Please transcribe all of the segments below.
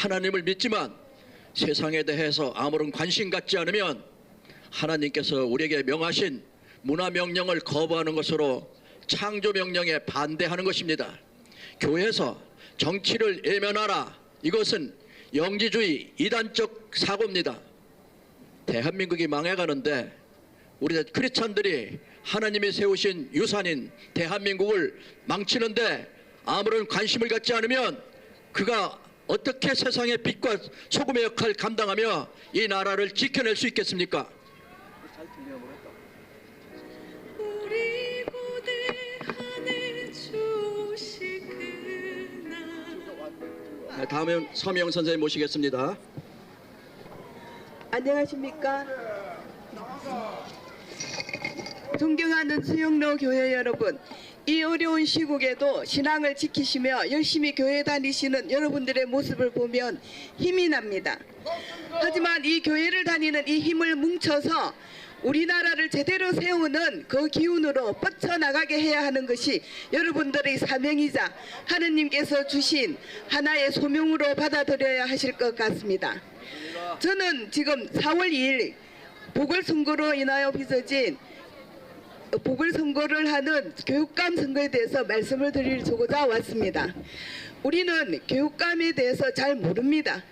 하나님을 믿지만 세상에 대해서 아무런 관심 갖지 않으면 하나님께서 우리에게 명하신 문화 명령을 거부하는 것으로 창조 명령에 반대하는 것입니다. 교회에서 정치를 예면하라. 이것은 영지주의 이단적 사고입니다. 대한민국이 망해가는데 우리 크리스찬들이 하나님이 세우신 유산인 대한민국을 망치는데 아무런 관심을 갖지 않으면 그가 어떻게 세상의 빛과 소금의 역할을 감당하며 이 나라를 지켜낼 수 있겠습니까? 네, 다음은 서명 선생님 모시겠습니다. 안녕하십니까? 존경하는 수영로 교회 여러분, 이 어려운 시국에도 신앙을 지키시며 열심히 교회 다니시는 여러분들의 모습을 보면 힘이 납니다. 하지만 이 교회를 다니는 이 힘을 뭉쳐서 우리나라를 제대로 세우는 그 기운으로 뻗쳐나가게 해야 하는 것이 여러분들의 사명이자 하느님께서 주신 하나의 소명으로 받아들여야 하실 것 같습니다. 저는 지금 4월 2일 보궐선거로 인하여 빚어진 보궐 선거를 하는 교육감 선거에 대해서 말씀을 드리고자 왔습니다. 우리는 교육감에 대해서 잘 모릅니다.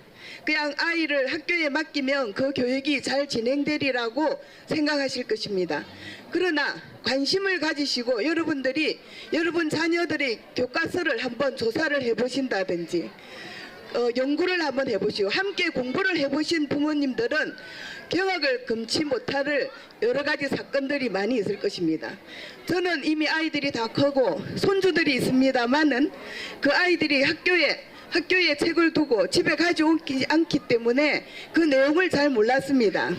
그냥 아이를 학교에 맡기면 그 교육이 잘 진행되리라고 생각하실 것입니다. 그러나 관심을 가지시고 여러분들이 여러분 자녀들의 교과서를 한번 조사를 해보신다든지 어, 연구를 한번 해보시고 함께 공부를 해보신 부모님들은 경악을 금치 못할 여러 가지 사건들이 많이 있을 것입니다. 저는 이미 아이들이 다 크고 손주들이 있습니다만은 그 아이들이 학교에 학교에 책을 두고 집에 가져오지 않기 때문에 그 내용을 잘 몰랐습니다.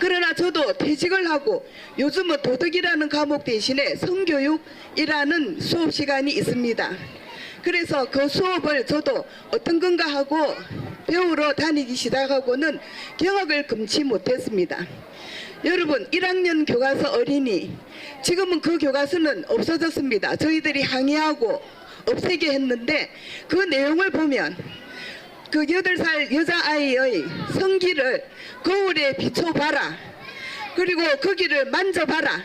그러나 저도 퇴직을 하고 요즘은 도덕이라는 과목 대신에 성교육이라는 수업 시간이 있습니다. 그래서 그 수업을 저도 어떤 건가 하고 배우러 다니기 시작하고는 경악을 금치 못했습니다. 여러분 1학년 교과서 어린이 지금은 그 교과서는 없어졌습니다. 저희들이 항의하고 없애게 했는데 그 내용을 보면 그 8살 여자아이의 성기를 거울에 비춰봐라. 그리고 거기를 만져봐라.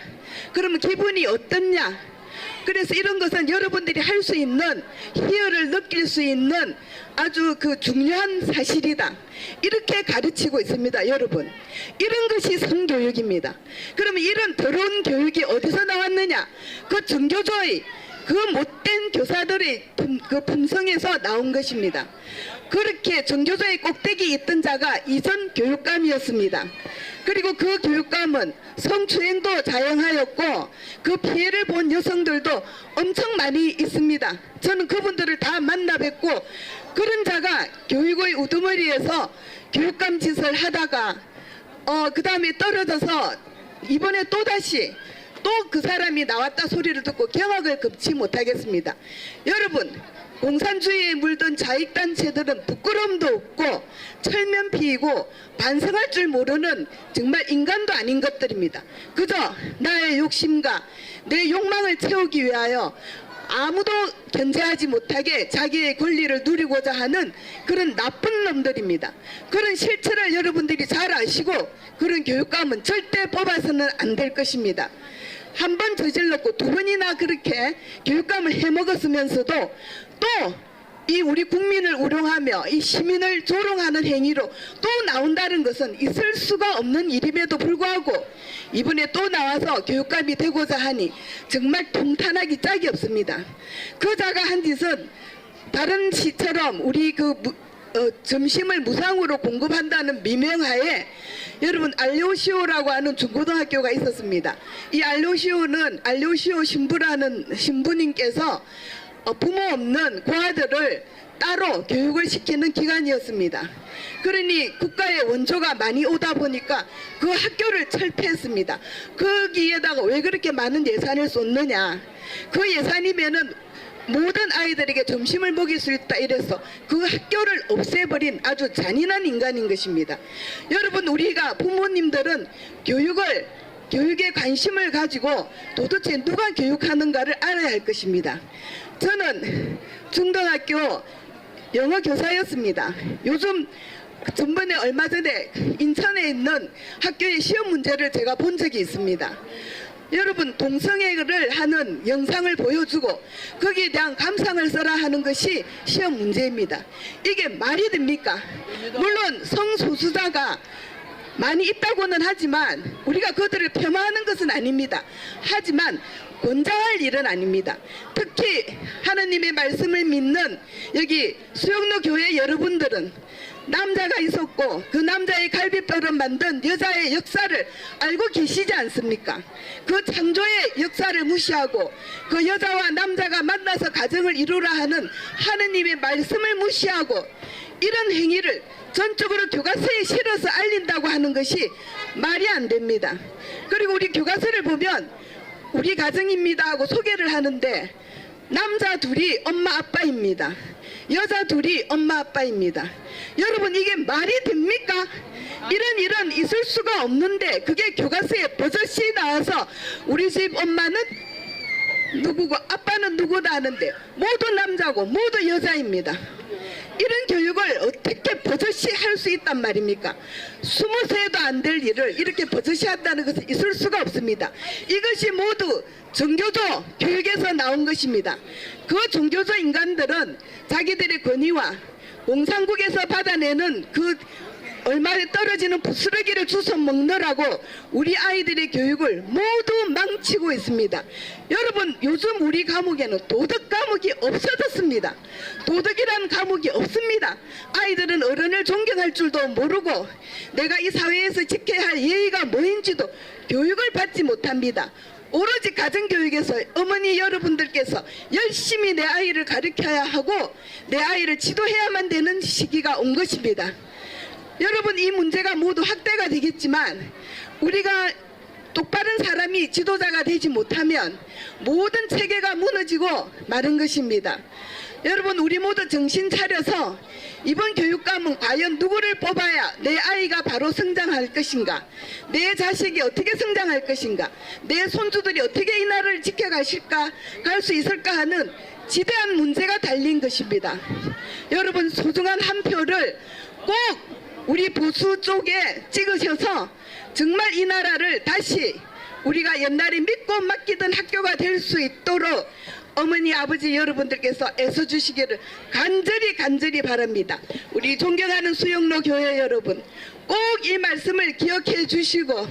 그러면 기분이 어떻냐? 그래서 이런 것은 여러분들이 할 수 있는 희열을 느낄 수 있는 아주 그 중요한 사실이다. 이렇게 가르치고 있습니다, 여러분. 이런 것이 성교육입니다. 그러면 이런 더러운 교육이 어디서 나왔느냐? 그 정교조의 그 못된 교사들의 품, 그 품성에서 나온 것입니다. 그렇게 정교조의 꼭대기 있던 자가 이전 교육감이었습니다. 그리고 그 교육감은 성추행도 자행하였고 그 피해를 본 여성들도 엄청 많이 있습니다. 저는 그분들을 다 만나 뵙고 그런 자가 교육의 우두머리에서 교육감 짓을 하다가 어, 그 다음에 떨어져서 이번에 또다시 또 그 사람이 나왔다 소리를 듣고 경악을 금치 못하겠습니다. 여러분 공산주의에 물든 자익단체들은 부끄럼도 없고 철면 피이고 반성할 줄 모르는 정말 인간도 아닌 것들입니다. 그저 나의 욕심과 내 욕망을 채우기 위하여 아무도 견제하지 못하게 자기의 권리를 누리고자 하는 그런 나쁜 놈들입니다. 그런 실체를 여러분들이 잘 아시고 그런 교육감은 절대 뽑아서는 안 될 것입니다. 한 번 저질렀고 두 번이나 그렇게 교육감을 해먹었으면서도 또 이 우리 국민을 우롱하며 이 시민을 조롱하는 행위로 또 나온다는 것은 있을 수가 없는 일임에도 불구하고 이번에 또 나와서 교육감이 되고자 하니 정말 통탄하기 짝이 없습니다. 그 자가 한 짓은 다른 시처럼 우리 그 무- 어, 점심을 무상으로 공급한다는 미명하에 여러분 알료시오라고 하는 중고등학교가 있었습니다. 이 알료시오는 알료시오 신부라는 신부님께서 어, 부모 없는 고아들을 따로 교육을 시키는 기관이었습니다. 그러니 국가의 원조가 많이 오다 보니까 그 학교를 철폐했습니다. 거기에다가 왜 그렇게 많은 예산을 쏟느냐? 그 예산이면은 모든 아이들에게 점심을 먹일 수 있다 이래서 그 학교를 없애버린 아주 잔인한 인간인 것입니다. 여러분 우리가 부모님들은 교육을 교육에 관심을 가지고 도대체 누가 교육하는가를 알아야 할 것입니다. 저는 중등학교 영어 교사였습니다. 요즘 전번에 얼마 전에 인천에 있는 학교의 시험 문제를 제가 본 적이 있습니다. 여러분 동성애를 하는 영상을 보여주고 거기에 대한 감상을 써라 하는 것이 시험 문제입니다. 이게 말이 됩니까? 물론 성소수자가 많이 있다고는 하지만 우리가 그들을 폄하하는 것은 아닙니다. 하지만 권장할 일은 아닙니다. 특히 하나님의 말씀을 믿는 여기 수영로 교회 여러분들은 남자가 있었고 그 남자의 갈비뼈로 만든 여자의 역사를 알고 계시지 않습니까? 그 창조의 역사를 무시하고 그 여자와 남자가 만나서 가정을 이루라 하는 하느님의 말씀을 무시하고 이런 행위를 전적으로 교과서에 실어서 알린다고 하는 것이 말이 안 됩니다. 그리고 우리 교과서를 보면 우리 가정입니다 하고 소개를 하는데 남자 둘이 엄마 아빠입니다. 여자 둘이 엄마 아빠입니다. 여러분 이게 말이 됩니까? 이런 일은 있을 수가 없는데 그게 교과서에 버젓이 나와서 우리 집 엄마는 누구고 아빠는 누구다 하는데 모두 남자고 모두 여자입니다. 이런 교육을 어떻게 버젓이 할 수 있단 말입니까? 스무 세도 안 될 일을 이렇게 버젓이 한다는 것은 있을 수가 없습니다. 이것이 모두 종교조 교육에서 나온 것입니다. 그 종교조 인간들은 자기들의 권위와 공산국에서 받아내는 그 얼마에 떨어지는 부스러기를 주워 먹느라고 우리 아이들의 교육을 모두 망치고 있습니다. 여러분 요즘 우리 과목에는 도덕 과목이 없어졌습니다. 도덕이라는 과목이 없습니다. 아이들은 어른을 존경할 줄도 모르고 내가 이 사회에서 지켜야 할 예의가 뭐인지도 교육을 받지 못합니다. 오로지 가정교육에서 어머니 여러분들께서 열심히 내 아이를 가르쳐야 하고 내 아이를 지도해야만 되는 시기가 온 것입니다. 여러분 이 문제가 모두 확대가 되겠지만 우리가 똑바른 사람이 지도자가 되지 못하면 모든 체계가 무너지고 마른 것입니다. 여러분 우리 모두 정신 차려서 이번 교육감은 과연 누구를 뽑아야 내 아이가 바로 성장할 것인가 내 자식이 어떻게 성장할 것인가 내 손주들이 어떻게 이 나라를 지켜가실까 갈 수 있을까 하는 지대한 문제가 달린 것입니다. 여러분 소중한 한 표를 꼭 우리 보수 쪽에 찍으셔서 정말 이 나라를 다시 우리가 옛날에 믿고 맡기던 학교가 될 수 있도록 어머니 아버지 여러분들께서 애써주시기를 간절히 간절히 바랍니다. 우리 존경하는 수영로 교회 여러분 꼭 이 말씀을 기억해 주시고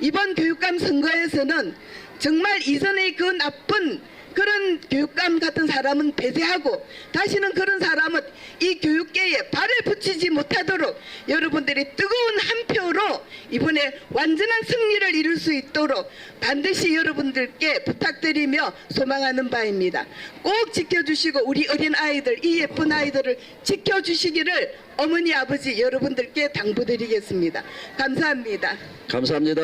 이번 교육감 선거에서는 정말 이전의 그 나쁜 그런 교육감 같은 사람은 배제하고 다시는 그런 사람은 이 교육계에 발을 붙이지 못하도록 여러분들이 뜨거운 한 표로 이번에 완전한 승리를 이룰 수 있도록 반드시 여러분들께 부탁드리며 소망하는 바입니다. 꼭 지켜주시고 우리 어린 아이들 이 예쁜 아이들을 지켜주시기를 어머니 아버지 여러분들께 당부드리겠습니다. 감사합니다. 감사합니다.